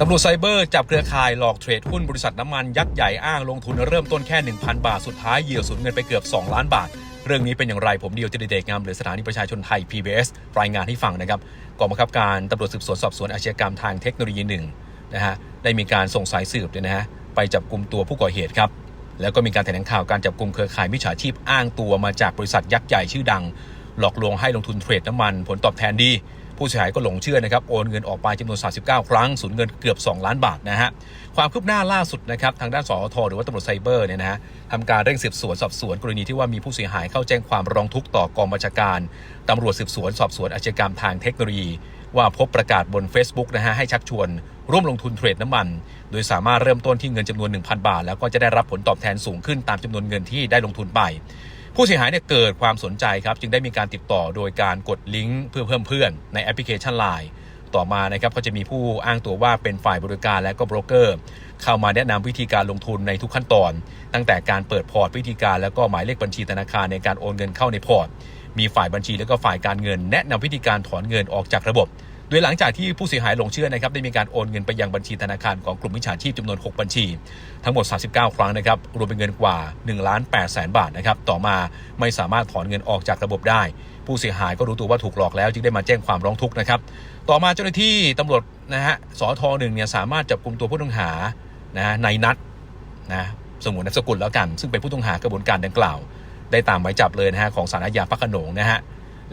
ตำรวจไซเบอร์จับเครือข่ายหลอกเทรดหุ้นบริษัทน้ำมันยักษ์ใหญ่อ้างลงทุนเริ่มต้นแค่ 1,000 บาท สุดท้ายเหยื่อสูญเงินไปเกือบ 2 ล้านบาท เรื่องนี้เป็นอย่างไรผมเดียวจะเดชงามหรือสถานีประชาชนไทย PBS รายงานให้ฟังนะครับกองบังคับการตำรวจสืบสวนสอบสวนอาชญากรรมทางเทคโนโลยีหนึ่งนะฮะได้มีการส่งสายสืบเนี่ยนะฮะไปจับกลุ่มตัวผู้ก่อเหตุครับแล้วก็มีการแถลงข่าวการจับกลุ่มเครือข่ายมิจฉาชีพอ้างตัวมาจากบริษัทยักษ์ใหญ่ชื่อดัง หลอกลวงให้ลงทุนเทรดน้ำมันผลตอบแทนดี ผู้เสียหายก็หลงเชื่อนะครับโอนเงินออกไปจำนวน 39 ครั้งสูญเงินเกือบ 2 ล้านบาทนะฮะความคืบหน้าล่าสุดนะครับทางด้านสอทหรือว่าตำรวจไซเบอร์เนี่ยนะฮะทำการเร่งสืบสวนสอบสวนกรณีที่ว่ามีผู้เสียหายเข้าแจ้งความร้องทุกข์ต่อกองบัญชาการตำรวจสืบสวนสอบสวนอาชญากรรมทางเทคโนโลยี ว่าพบประกาศบน Facebook นะฮะให้ชักชวน ร่วมลงทุนเทรดน้ำมัน โดยสามารถเริ่มต้นที่เงินจำนวน 1,000 บาท แล้วก็จะได้รับผลตอบแทนสูงขึ้นตามจำนวนเงินที่ได้ลงทุนไป ผู้เสียหายเนี่ยเกิดความสนใจครับจึงได้มีการติดต่อโดยการกดลิงก์เพื่อเพิ่มเพื่อนในแอปพลิเคชัน Line ต่อมานะครับก็จะมีผู้อ้างตัวว่าเป็นฝ่ายบริการและก็โบรกเกอร์ เข้ามาแนะนำวิธีการลงทุนในทุกขั้นตอน ตั้งแต่การเปิดพอร์ตวิธีการแล้วก็หมายเลขบัญชีธนาคารในการโอนเงินเข้าในพอร์ต มีฝ่ายบัญชีและก็ฝ่ายการเงิน แนะนำวิธีการถอนเงินออกจากระบบ ดยหลังจากที่ผู้เสียหายหลงเชื่อนะครับได้มีการโอนเงินไปยังบัญชีธนาคารของกลุ่มมิจฉาชีพจำนวน 6 บัญชี ทั้งหมด 39 ครั้งนะครับรวมเป็นเงินกว่า1ล้าน8แสนบาทนะครับต่อมาไม่สามารถถอนเงินออกจากระบบได้ ผู้เสียหายก็รู้ตัวว่าถูกหลอกแล้วจึงได้มาแจ้งความร้องทุกข์นะครับต่อมาเจ้าหน้าที่ตำรวจนะฮะสอทหนึ่งเนี่ยสามารถจับกลุ่มตัวผู้ต้องหานะในนัดนะสมุนนามสกุลแล้วกัน ซึ่งเป็นผู้ต้องหากระบวนการดังกล่าว ได้ตามหมายจับเลยนะฮะของสารอาญาพระขนงนะฮะ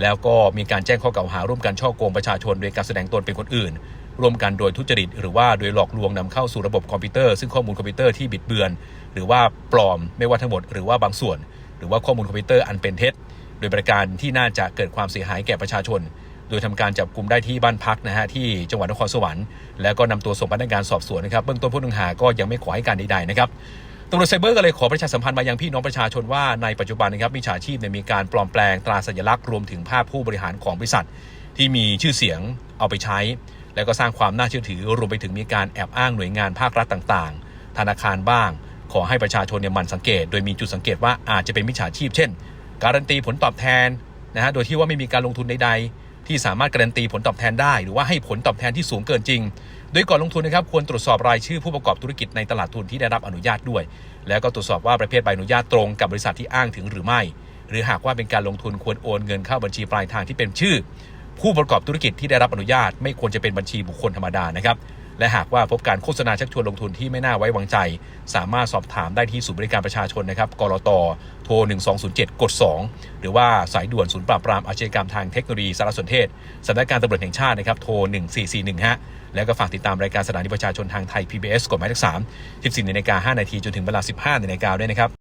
แล้วก็มีการแจ้งข้อกล่าวหาร่วมกันช่อโกงประชาชนโดยการแสดงตนเป็นคนอื่น ร่วมกันโดยทุจริต หรือว่าโดยหลอกลวงนำเข้าสู่ระบบคอมพิวเตอร์ซึ่งข้อมูลคอมพิวเตอร์ที่บิดเบือน หรือว่าปลอมไม่ว่าทั้งหมดหรือว่าบางส่วน หรือว่าข้อมูลคอมพิวเตอร์อันเป็นเท็จ โดยประการที่น่าจะเกิดความเสียหายแก่ประชาชน โดยทำการจับกลุ่มได้ที่บ้านพักนะฮะที่จังหวัดนครสวรรค์แล้วก็นำตัวส่งพนักงานสอบสวนนะครับเบื้องต้นผู้ต้องหาก็ยังไม่ขอให้การใดๆนะครับ ตำรวจไซเบอร์ก็เลยขอประชาสัมพันธ์มายังพี่น้องประชาชนว่าในปัจจุบันนะครับมิจฉาชีพเนี่ยมีการปลอมแปลงตราสัญลักษณ์รวมถึงภาพผู้บริหารของบริษัท ที่มีชื่อเสียงเอาไปใช้ แล้วก็สร้างความน่าเชื่อถือรวมไปถึงมีการแอบอ้างหน่วยงานภาครัฐต่างๆ ธนาคารบ้าง ขอให้ประชาชนเนี่ยมันสังเกต โดยมีจุดสังเกตว่าอาจจะเป็นมิจฉาชีพ เช่น การันตีผลตอบแทนนะฮะโดยที่ว่าไม่มีการลงทุนใดๆที่สามารถการันตีผลตอบแทนได้ หรือว่าให้ผลตอบแทนที่สูงเกินจริง โดยก่อนลงทุนนะครับควรตรวจสอบรายชื่อผู้ประกอบธุรกิจในตลาดทุนที่ได้รับอนุญาตด้วย แล้วก็ตรวจสอบว่าประเภทใบอนุญาตตรงกับบริษัทที่อ้างถึงหรือไม่ หรือหากว่าเป็นการลงทุนควรโอนเงินเข้าบัญชีปลายทางที่เป็นชื่อ ผู้ประกอบธุรกิจที่ได้รับอนุญาต ไม่ควรจะเป็นบัญชีบุคคลธรรมดานะครับ และหากว่าพบการโฆษณาชักชวนลงทุนที่ไม่น่าไว้วางใจ สามารถสอบถามได้ที่ศูนย์บริการประชาชนนะครับกรตโทร 1207 กด 2 หรือว่าสายด่วนศูนย์ปราบปรามอาชญากรรมทางเทคโนโลยีสารสนเทศสำนักงานตำรวจแห่งชาตินะครับโทร 1441ฮะแล้วก็ฝากติดตามรายการสถานีประชาชนทางไทย PBS กฎหมายเลข3 14นาฬิกา5นาทีจนถึงเวลา 15นาฬิกาด้วยนะครับ